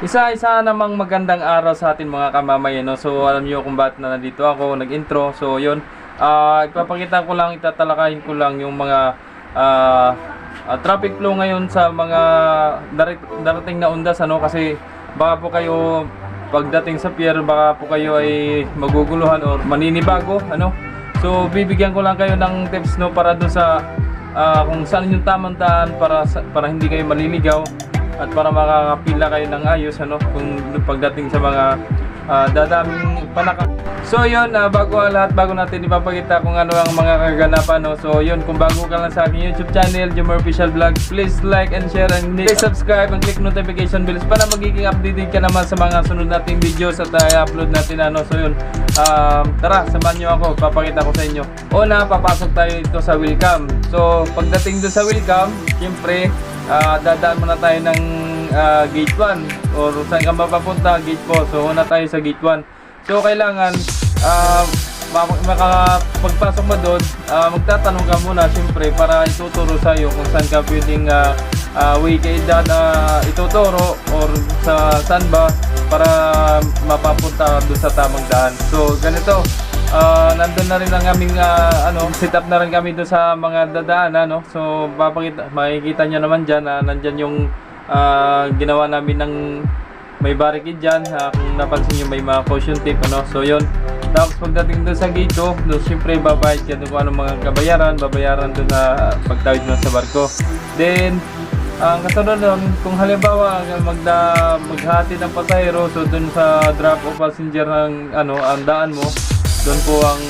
Isa-isa namang magandang araw sa atin mga kamamayan. No? So alam niyo kung bakit na nandito ako, nag-intro. So yun, ah ipapakita ko lang, itatalakayin ko lang yung mga ah, ah, traffic flow ngayon sa mga darating na undas. Ano? Kasi baka po kayo pagdating sa pier, baka po kayo ay maguguluhan or maninibago. Ano? So bibigyan ko lang kayo ng tips no para doon sa ah, kung saan yung tamang daan para para hindi kayo maliligaw at para makakapila kayo ng ayos ano kung pagdating sa mga ah, dadaming panaka. So yun, ah, bago ang lahat, bago natin ipapakita kung ano ang mga kaganapan no. So yun, kung bago ka lang sa aking YouTube channel, Jumor Official Vlog, please like and share and please subscribe and click notification bells para magiging updated ka naman sa mga sunod nating videos at ah, i-upload natin ano. So yun, um, tara, samahan nyo ako, papakita ko sa inyo. Una, papasok tayo dito sa welcome. So pagdating doon sa welcome, syempre, Ah, dadaan muna tayo ng ah, gate 1 or saan ka mapapunta, gate 4. So, una tayo sa gate 1. So, kailangan mak- makapagpasok mo doon, ah, magtatanong ka muna syempre para ituturo sa iyo kung saan ka pwedeng ah, ah, way ka dyan ah, ituturo or sa saan ba para mapapunta doon sa tamang daan. So, ganito. Ah, nandun na rin ang aming ah, ano, set up na rin kami doon sa mga dadaan ano. So papakita makikita niyo naman diyan na nandiyan yung ah, ginawa namin ng may barricade diyan. kung napansin niyo may mga caution tape ano. So yun. Tapos pagdating doon sa gate 2, doon siyempre babayad ka doon kung anong mga kabayaran, babayaran doon na pagtawid mo sa barko. Then ang kasunod nun, kung halimbawa magda, maghati ng pasahero, so dun sa drop of passenger ng ano, ang daan mo, doon po ang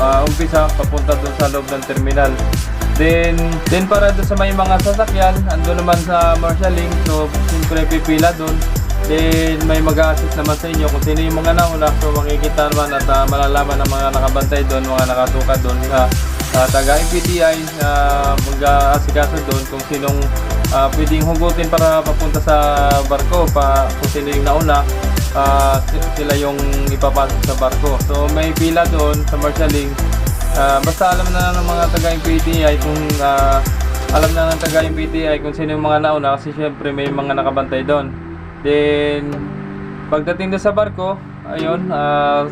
ah, umpisa papunta doon sa loob ng terminal. Then, then para doon sa may mga sasakyan, ando naman sa marshalling, so siyempre pipila doon. Then may mag-assist naman sa inyo kung sino yung mga nauna, so makikita naman at ah, malalaman ng mga nakabantay doon, mga nakasuka doon na uh, taga MPTI na mag-aasikaso doon kung sinong ah, pwedeng hugutin para papunta sa barko pa kung sino yung nauna si- sila yung ipapasok sa barko. So may pila doon sa marshalling. Ah, basta alam na ng mga taga MPTI kung ah, alam na ng taga MPTI kung sino yung mga nauna kasi syempre may mga nakabantay doon. Then pagdating doon sa barko, ayun, ah,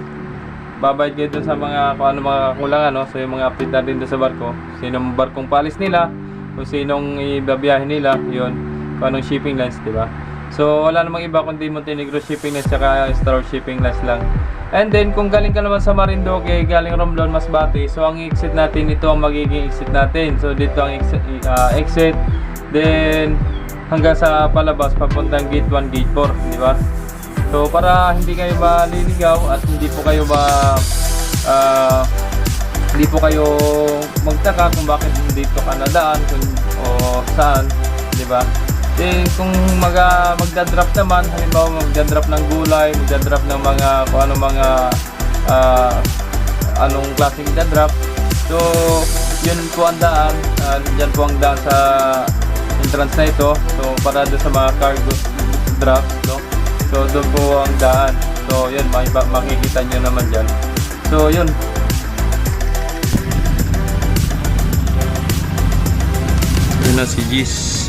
babayad kayo dun sa mga kung ano mga kakulangan no? so yung mga update natin dun sa barko sinong barkong palis nila kung sinong ibabiyahe nila yun kung anong shipping lines di ba so wala namang iba kundi Montenegro shipping lines tsaka Star shipping lines lang. And then kung galing ka naman sa Marinduque galing Romblon Masbate so ang exit natin ito ang magiging exit natin. So dito ang exit, ah, exit. Then hanggang sa palabas papuntang gate 1 gate 4 di ba? So para hindi kayo maliligaw at hindi po kayo ma ah, hindi po kayo magtaka kung bakit dito ka nadaan kung o saan, di ba? Then kung maga magda-drop naman, halimbawa magda-drop ng gulay, magda-drop ng mga kung ano mga ah, anong klaseng da-drop. So, yun po ang daan. Uh, dyan po ang daan sa entrance na ito. So, para doon sa mga cargo drops, no? So, doon po ang daan. So, yun, maki- makikita nyo naman dyan. So, yun. Na si Gis.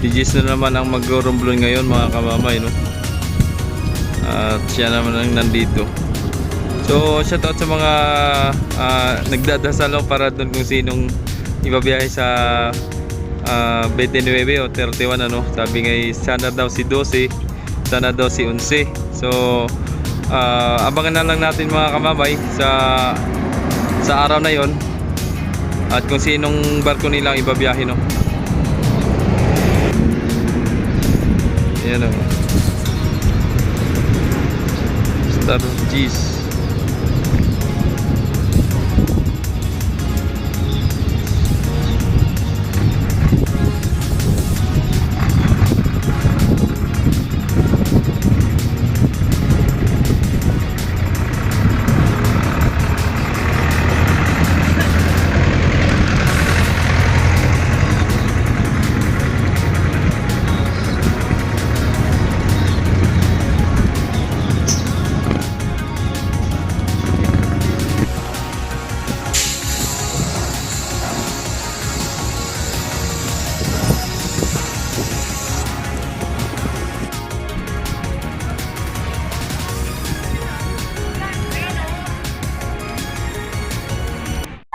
Gis na naman ang mag-rumblon ngayon mga kamamay, no? At siya naman ang nandito. So, shout out sa mga ah, nagdadasal para doon kung sinong ibabiyahe sa ah, 29 o 31 ano. Sabi nga sana daw si 12, sana daw si 11. So, ah, abangan na lang natin mga kamabay sa sa araw na 'yon. At kung sinong barko nilang ibabiyahe no. Ayan o. Star of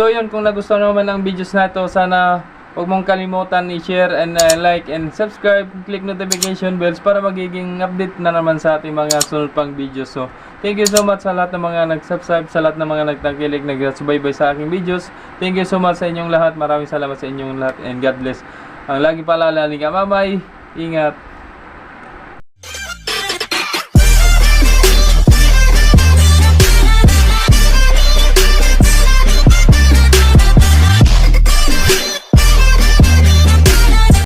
So yun, kung nagustuhan naman ang videos na to, sana huwag mong kalimutan i-share and uh, like and subscribe, click notification bells para magiging update na naman sa ating mga sunod pang videos. So, thank you so much sa lahat ng mga nag-subscribe, sa lahat ng mga nagtangkilik, nagsubaybay sa aking videos. Thank you so much sa inyong lahat. Maraming salamat sa inyong lahat and God bless. Ang lagi paalala, ka mamay, ingat.